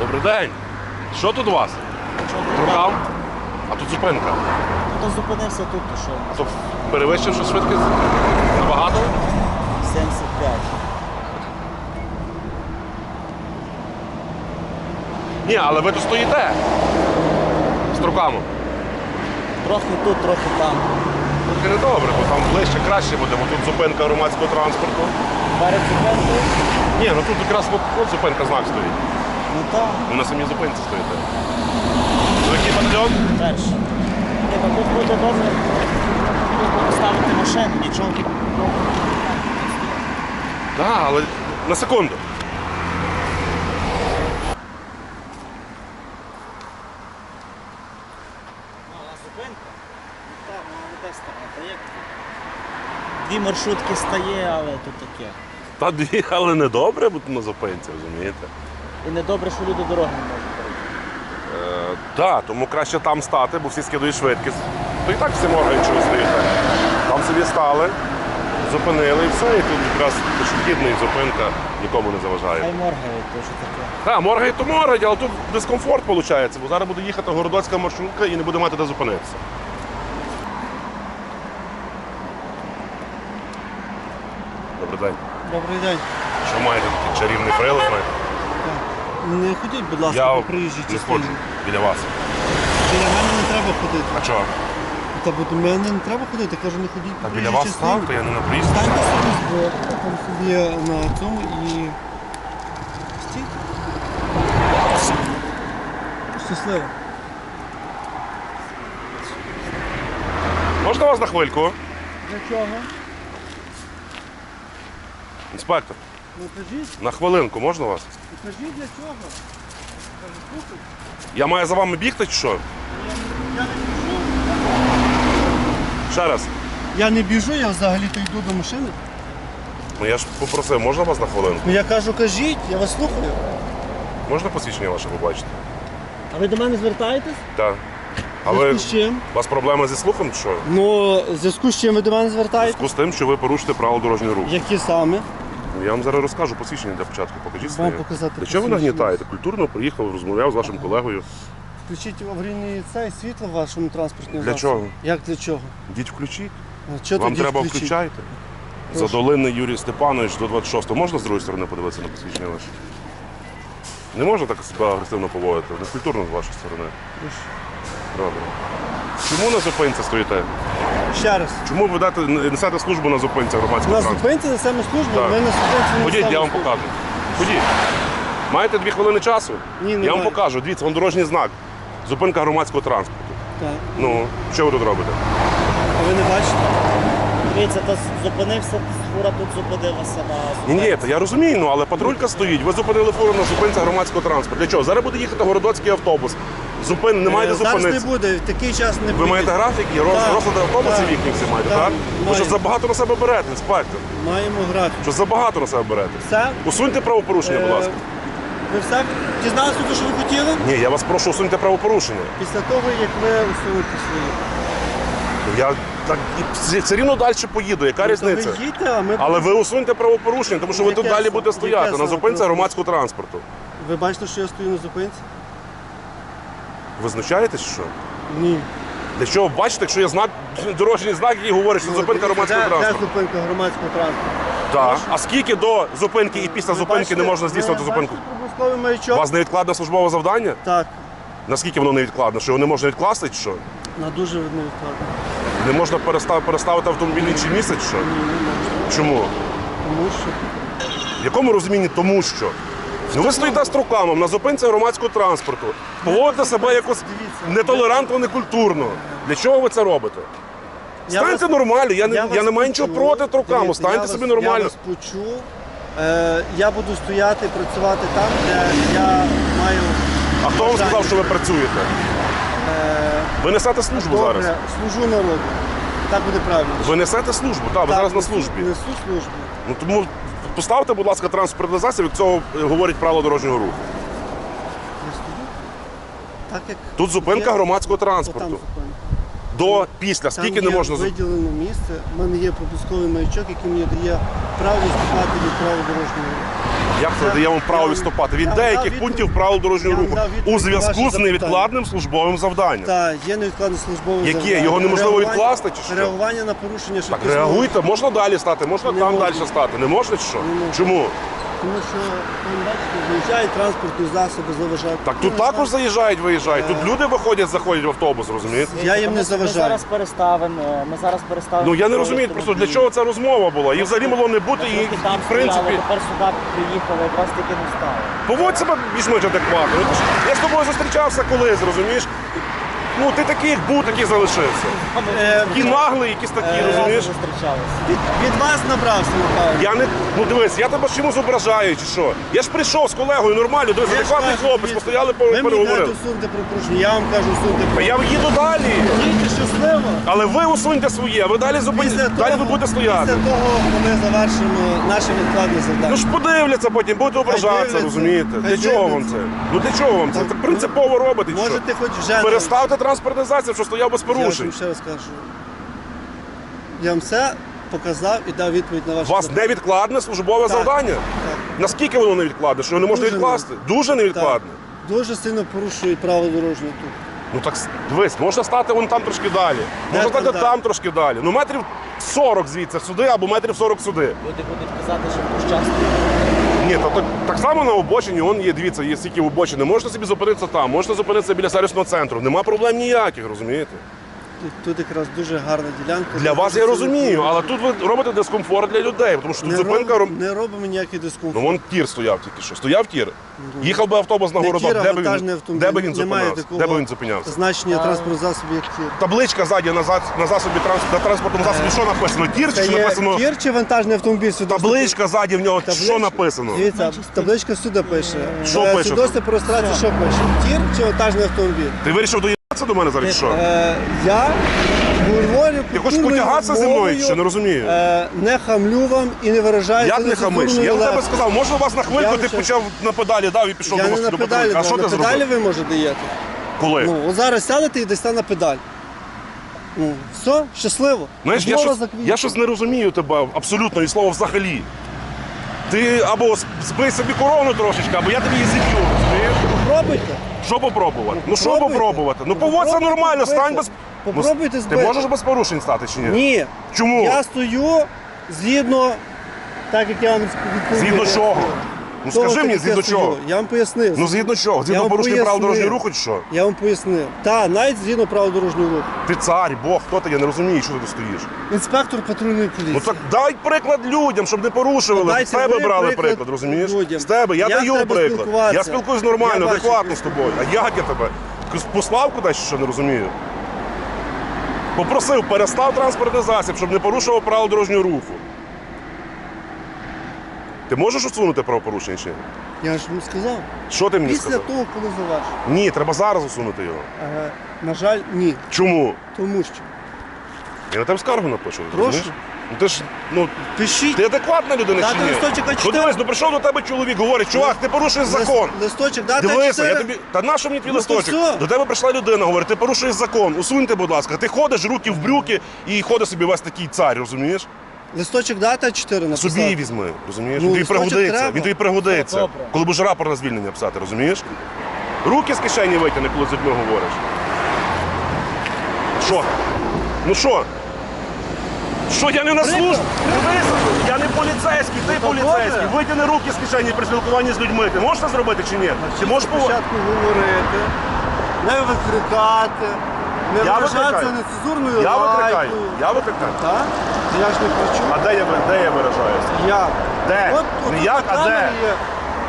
Добрий день. Що тут у вас? Трукав? А тут зупинка. Хто зупинився тут, то що? А то перевищивши швидкість набагато? 75. Ні, але ви тут стоїте. З труками. Трохи тут, трохи там. Трохи недобре, бо там ближче краще буде, бо тут зупинка громадського транспорту. Перед зупинкою? Ні, ну тут якраз от, от зупинка знак стоїть. Ну так, Ви на самій зупинці стоїте. Ви який батальйон? перше. Ні, ну тут буде добре. Буде машину, нічого. Так, але на секунду. Не стане. Дві маршрутки стає, але тут таке. Та доїхали недобре, бо тут на зупинці, розумієте? І недобре, що люди дороги не можуть перейти. Е, Так, тому краще там стати, бо всі скидують швидкість. То і так всі моргають, що ви. Там собі стали, зупинили і все, і тут якраз пішохідний зупинка нікому не заважає. Хай моргають, то що таке. Так, моргають то моргають, але тут дискомфорт виходить, бо зараз буде їхати городоцька маршрутка і не буде мати де зупинитися. Добрий день. Добрий день. Що маєте такий чарівний прилад? маєте? Не ходіть, будь ласка, Я по приїжджій не частині. ходжу біля вас. Біля мене не треба ходити. А чого? Та бо до мене не треба ходити, кажу, не ходіть по Та біля вас частині. ставте, я не на проїзд. Станьте собі збоку, там собі на цьому і стійте. Щасливо. Можна вас на хвильку? Для чого? Інспектор, Ну кажіть, на хвилинку можна вас? ну кажіть для чого? Слухай, Я маю за вами бігти чи що? я не біжу. Ще раз. Я не біжу, я взагалі-то йду до машини. Ну я ж попросив, можна вас на хвилинку? Ну я кажу, кажіть, я вас слухаю. Можна посвідчення ваше побачити? А ви до мене звертаєтесь? Так. А ви зв'язку з чим? у вас проблеми зі слухом чи що? Ну, в зв'язку з чим ви до мене В звертаєтесь? зв'язку з тим, що ви порушите правила дорожнього руху. Які саме? Ну, Я вам зараз розкажу посвідчення для початку. Покажіть своє. показати Для чого ви посвідчення? нагнітаєте? Культурно приїхав, розмовляв з вашим колегою. Включіть аварійний цей світло в вашому транспортному Для засобі. чого? Як для чого? Діть включіть. Що Вам тоді треба включіть? включайте. Прошу. Задолинний Юрій Степанович до 26-го. Можна з другої сторони подивитися на посвідчення ваше? Не можна так себе агресивно поводити. Некультурно з вашої сторони. Добре. Чому на зупинці стоїте? Ще раз. Чому ви дати, несете службу на зупинці громадського На транспорту? зупинці несемо службу, Так. ми на зупинці не Ходіть, несемо я вам службу. покажу. Ходіть. Маєте дві хвилини часу? Ні, не Я вам маю. покажу. Дивіться, вам дорожній знак. Зупинка громадського транспорту. Так. Ну, що ви тут робите? А ви не бачите? Дивіться, то зупинився, фура тут зупинилася на Ні, ні, то я розумію, ну але патрулька стоїть. Ви зупинили фуру на зупинці громадського транспорту. Для чого? Зараз буде їхати городоцький автобус. Зупин, не маєте Е, Зараз не зупинитися. буде, в такий час не буде. Ви маєте графік і роз, Так, розклади автобусів так, їхніх всі маєте, так, так? Ви що забагато на себе берете, інспектор? Маємо графік. Що забагато на себе берете? Все? Усуньте правопорушення, будь Е, ласка. Ви все дізналися, те, що ви хотіли? Ні, я вас прошу усуньте правопорушення. Після того, як ви усунете свої. Я так і все- все рівно далі поїду. Яка Ну, різниця? ви їдьте, а ми... Але ви усуньте правопорушення, тому що ви Яке тут далі будете стояти на це зупинці правопорушення? громадського транспорту. Ви бачите, що я стою на зупинці? Ви знущаєтесь що? Ні. Для чого бачите, якщо є знак, дорожній знак, який говорить, що Ну, зупинка громадського де- транспорту? Де зупинка громадського транспорту? Так. А скільки до зупинки і після зупинки не можна здійснювати зупинку? У маячок? вас невідкладне службове завдання? Так, Наскільки воно невідкладне? Що його не можна відкласти чи що? на дуже невідкладно. Не можна перестав- переставити автомобіль в інший місяць? Що? Ні, не можна. Чому? Тому що В якому розумінні тому що? Ну ви стоїте з руками на зупинці громадського транспорту. Поводите себе якось нетолерантно, некультурно. Для чого ви це робите? Я Станьте вас- нормально, я, не, я, вас не маю нічого почув. проти трукаму, Дивіться, станьте я собі вас- нормально. Я вас почув. Е, я буду стояти, працювати там, де я маю. А хто вам сказав, що ви працюєте? Е, Ви несете службу добре, зараз. служу народу. Так буде правильно. Ви несете службу, так, ви Так, зараз на несу- службі. Несу службу. Ну тому поставте, будь ласка, транспортний засіб, як цього говорить правило дорожнього руху. Так як Тут зупинка є, громадського транспорту. До після. Там Скільки не є можна зу- виділене місце. У мене є пропусковий маячок, який мені дає право виступати від правил дорожнього руху. Як це даємо Я право відступати? Від деяких пунктів правил дорожнього руху у зв'язку з невідкладним службовим завданням. Так, є невідкладне службове Яке? завдання. Його неможливо Реагування- відкласти чи що? Реагування на порушення Так реагуйте, можна далі стати, можна там далі стати. Не можна чи що? Чому? Тому що, там, бачите, виїжджають транспортні засоби, заважають. Так тут також заїжджають, виїжджають. Тут люди виходять, заходять в автобус, розумієте? Я їм не Ми заважаю. зараз переставимо, ми зараз переставимо. Ну я не розумію просто для чого ця розмова була. І взагалі могло не бути, і там в принципі. тепер сюди приїхали, якраз таки не стали. Поводь себе більш-менш адекватно. Ну, ж- Я з тобою зустрічався колись, розумієш? Ну ти такий, як був, такий залишився. Е, Такі наглий, якісь такі, Е, розумієш? від, від вас набрався, напевно. Я не ну дивись, я тебе чомусь ображаю чи що? Я ж прийшов з колегою нормально, дивись, адекватний хлопець, постояли, Ви мені переговорили. усуньте про порушення, я вам кажу усуньте Та про я їду далі. Тільки щасливо. Але ви усуньте своє, ви далі зупині... Далі ви будете стояти. Після того, коли завершимо наше відкладне завдання. Ну ж подивляться потім, будете ображатися, дивляться. розумієте? Хай Для чого вам дивляться. це? Ну для чого вам це? Це принципово робите. чи що? Можете хоч вже... Переставте транспортний засіб, що стояв без Я вам ще раз кажу. Я вам все показав і дав відповідь на У ваше вас запитання. невідкладне службове Так. завдання. Так. Наскільки воно невідкладне? Що його не можна Дуже відкласти? Дуже невідкладне. Так. Дуже сильно порушують правила дорожнього руху. Ну так с- дивись, можна стати вон там трошки далі. Можна там стати далі? там трошки далі. Ну метрів 40 звідси сюди або метрів 40 сюди. Люди будуть казати, що пощастя. Ні, то так, так само на обочині, он є, дивіться, є стільки обочини. Можете собі зупинитися там, можете зупинитися біля сервісного центру. Нема проблем ніяких, розумієте? Тут, тут якраз дуже гарна ділянка. Для вас я розумію, але тут ви робите дискомфорт для людей, тому що тут не, зупинка роб... роб... не робимо ніякий дискомфорт. Ну вон тір стояв тільки що. Стояв тір. Їхав би автобус на Не городок, де би вантажний він, автомобіль. де би він Немає зупинявся? такого Де би він зупинявся? Значення транспортного засобу як тір. Табличка ззаді на, за- на засобі транс... на транспортному засобі, що написано? Тір чи Це є написано? тір чи вантажний автомобіль? Свідоцтво Табличка ззаді в нього, що написано? Дивіться, табличка сюди пише. Що Е, пише? Свідоцтво про реєстрацію що пише? Тір чи вантажний автомобіль? Ти вирішив доїбатися до мене зараз що? Е, я говорю Ти хочеш потягатися зі мною, чи не розумію? е, не хамлю вам і не виражаю. Як не хамиш? Я в тебе сказав, може у вас на хвильку Я ти почав на педалі дав і пішов Я до не вас на до педалі, патрулька. А що на педалі ви може даєте. Коли? Ну, от зараз сядете і дасте на педаль. Ну, все, щасливо. Знаєш, я щось, я щось не розумію тебе абсолютно і слово взагалі. Ти або збий собі корону трошечки, або я тобі її зіб'ю? Попробуйте. Що попробувати? Ну що Попробуйте. попробувати? Ну поводься Попробуйте нормально, збити. стань без. Попробуйте Ну, збити. Ти можеш без порушень стати чи ні? Ні. Чому? Я стою згідно, так як я вам відповів. Згідно чого? Ну Того, скажи мені, згідно чого? Я вам пояснив. Ну згідно чого? Згідно вам порушення правил пояснив. дорожнього руху чи що? Я вам пояснив. Та, навіть згідно правил дорожнього руху. Ти цар, Бог, хто ти? Я не розумію, що ти тут стоїш. Інспектор патрульної поліції. Ну так дай приклад людям, щоб не порушували. Ну, З дайте тебе ви брали приклад приклад, розумієш? людям. З тебе. Я Як даю треба приклад. Я спілкуюсь нормально, Я бачу, адекватно з тобою. А як я тебе? Послав кудись, що не розумію? Попросив, перестав транспортний засіб, щоб не порушував правил дорожнього руху. Ти можеш усунути правопорушення чи ні? Я ж вам сказав. Що ти мені Після сказав? того, коли завершу. Ні, треба зараз усунути його. Е, на жаль, ні. Чому? Тому що. Я на тебе скаргу напишу. Прошу. розумієш? Ну ти ж, ну, Пишіть. ти адекватна людина Дати чи ні? листочок А4. Ну дивись, ну прийшов до тебе чоловік, говорить, чувак, ти порушуєш закон. Листочок дати Дивися, я тобі. Та на що мені твій Ну, то листочок? До тебе прийшла людина, говорить, ти порушуєш закон, усуньте, будь ласка. Ти ходиш руки в брюки і ходиш собі весь такий цар, розумієш? Листочок дати А4 написати. Собі візьми, розумієш? Ну, він тобі листочок пригодиться. треба. Він тобі пригодиться. Добре. Коли будеш рапорт на звільнення писати, розумієш? Руки з кишені витягни, коли з людьми говориш. Що? Ну що? Що я не на службі? Дивися, я не поліцейський, ти Ну, поліцейський. Витягни руки з кишені при спілкуванні з людьми. Ти можеш це зробити чи ні? Ти можеш пов- Спочатку говорити, не викрикати, не Я виражатися викрикаю. нецензурною Я викрикаю. лайкою. Я викрикаю. Так? Я ж не кричу. А де я, де я виражаюся? Я. Де? От, Не як, а де? є.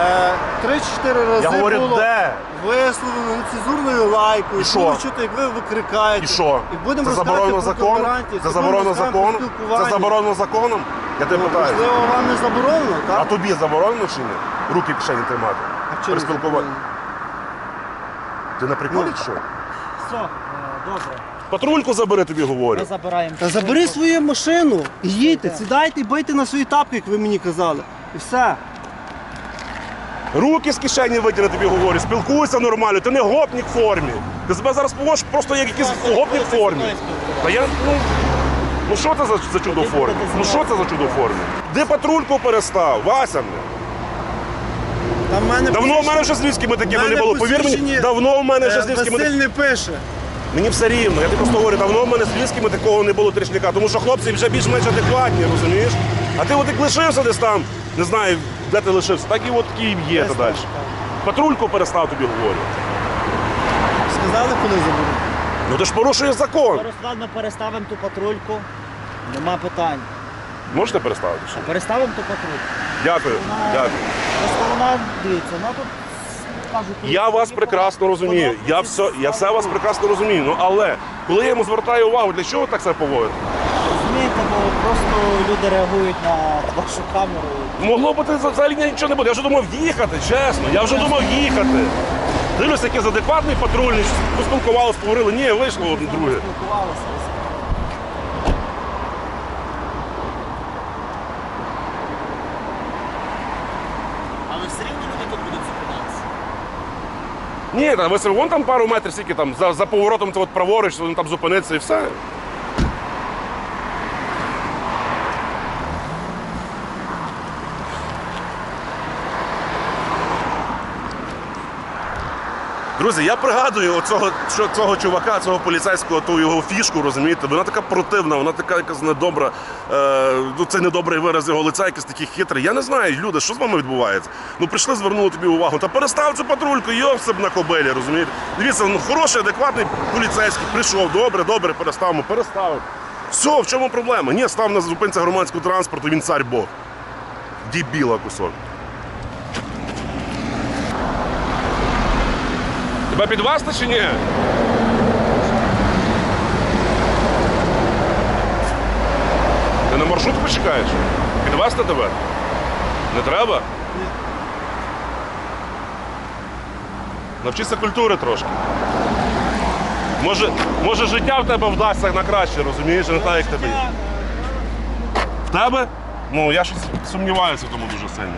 Е, Три-чотири рази Я говорю, було де? висловлено нецензурною лайкою. І що? Було чути, як ви викрикаєте. І що? І будемо Це заборонено розказувати про законом? толерантність, Це будемо заборонено розказувати про законом? Це спілкування. заборонено законом? Я тебе Ну, питаю. Можливо, вам не заборонено, А тобі заборонено чи ні? Руки в кишені тримати. А При спілкуванні. Ти на приколі чи що? Все, е, добре. Патрульку забери, тобі говорю. Ми забираємо. Та забери свою машину і їдьте, сідайте і бийте на свої тапки, як ви мені казали. І все. Руки з кишені витягни, тобі говорю. Спілкуйся нормально, ти не гопнік в формі. Ти себе зараз поводиш просто як якийсь гопнік в формі. Та я, ну, ну що це за, за чудо в формі? Ну що це за чудо в формі? Де патрульку перестав? Вася мене. В мене Давно в мене вже з львівськими такими не мене було. Повір мені, давно в мене вже з львівськими Василь не пише. Мені все рівно, я тобі просто говорю, давно в мене з львівськими такого не було трішника, тому що хлопці вже більш-менш адекватні, розумієш? А ти от як лишився десь там, не знаю, де ти лишився, так і от Київ є та далі. Патрульку перестав тобі говорю. Сказали, коли забудуть. Ну ти ж порушуєш закон. Зараз ладно переставимо ту патрульку. Нема питань. Можете переставити? ще? Переставимо ту патрульку. Дякую. Вона- Дякую. Просто вона, дивіться, вона тут. Я вас прекрасно розумію. Я все, я все вас прекрасно розумію. Ну але коли я йому звертаю увагу, для чого ви так себе поводите? Розумієте, бо просто люди реагують на вашу камеру. Могло бути взагалі нічого не буде. Я вже думав їхати, чесно. Я вже думав їхати. Дивлюся, якийсь адекватний патрульний, щось поспілкувалися, поговорили. Ні, вийшло одне друге. Спілкувалися. Але все рівно люди тут будуть зупинятися. Ні, там вон там пару метрів, скільки там за, за поворотом це от праворуч, вони там зупиниться і все. Друзі, я пригадую оцього, цього чувака, цього поліцейського, ту його фішку, розумієте, вона така противна, вона така якась недобра. Е, ну, це недобрий вираз його лиця, якийсь такий хитрий. Я не знаю, люди, що з вами відбувається? Ну прийшли, звернули тобі увагу. Та перестав цю патрульку, йовсип на кобелі, розумієте? Дивіться, ну хороший, адекватний поліцейський, прийшов, добре, добре, переставимо, переставив. Все, в чому проблема? Ні, став на зупинці громадського транспорту, він цар Бог. Дібіла кусок. Тебе підвести чи ні? Ти на маршрутку чекаєш? Підвести тебе? Не треба? Ні. Навчися культури трошки. Може, може життя в тебе вдасться на краще, розумієш, а не так, як тобі. В тебе? Ну, я щось сумніваюся в тому дуже сильно.